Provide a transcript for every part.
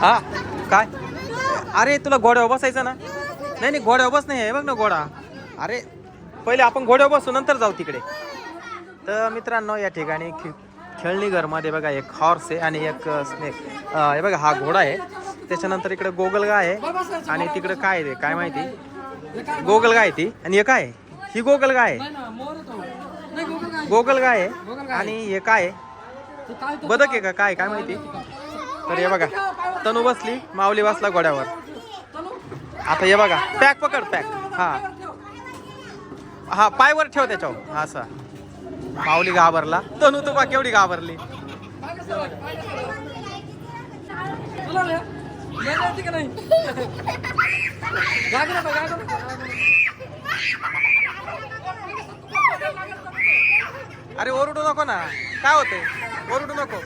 हा? काय? अरे तुला घोड्यावर बसायचं ना? नाही नाही घोड्यावर बस नाही आहे बघ ना घोडा. अरे पहिले आपण घोड्यावर बसू नंतर जाऊ तिकडे. तर मित्रांनो या ठिकाणी खेळणी घरमध्ये बघा एक हॉर्स आहे आणि एक स्नेक हे बघा हा घोडा आहे. त्याच्यानंतर इकडे गोगलगाय आहे. आणि तिकडे काय आहे ते काय माहिती? गोगलगाय आहे ती. आणि हे काय आहे? ही गोगलगाय आहे. गोगलगाय आहे. आणि हे काय आहे? बदक आहे का? काय काय माहिती? तर हे बघा तनू बसली माऊली बसला घोड्यावर. आता हे बघा पॅक पकड पॅक. हा. हा पायवर ठेव त्याच्यावर. हा असा. माऊली घाबरला. तनू तू बा केवढी घाबरली. अरे ओरडू नको ना. काय होते ओरडू नको.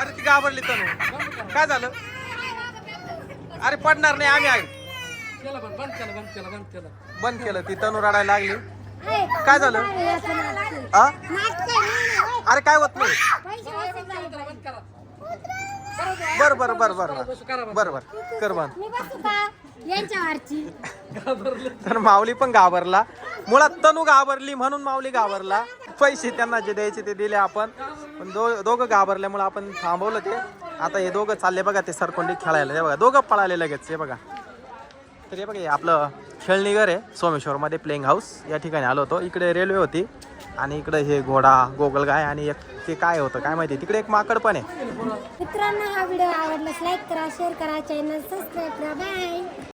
अरे ती घाबरली तनू. काय झालं? अरे पडणार नाही आम्ही आहे. बंद बंद केलं बंद केलं बंद केलं. बंद केलं ती तनू रडायला लागली. काय झालं? अरे काय होत नाही? बर बर बर बर. बर. बर कर बंद. तर माऊली पण घाबरला. मुळात तनू घाबरली म्हणून माऊली घाबरला. पैसे त्यांना जे द्यायचे ते दिले आपण. पण दो दोघं घाबरल्यामुळे आपण थांबवलं ते. आता हे दोघं चालले बघा ते सरकोंडी खेळायला. हे बघा दोघं पळाले लगेच हे बघा. तर हे बघा हे आपलं खेळणीघर आहे सोमेश्वरमध्ये प्लेइंग हाऊस या ठिकाणी आलो होतो. इकडे रेल्वे होती आणि इकडे हे घोडा गोगलगाय आणि एक ते काय होतं काय माहिती. तिकडे एक माकड पण आहे. मित्रांना हा व्हिडिओ आवडल्यास लाईक करा शेअर करा चॅनल सबस्क्राईब करा. बाय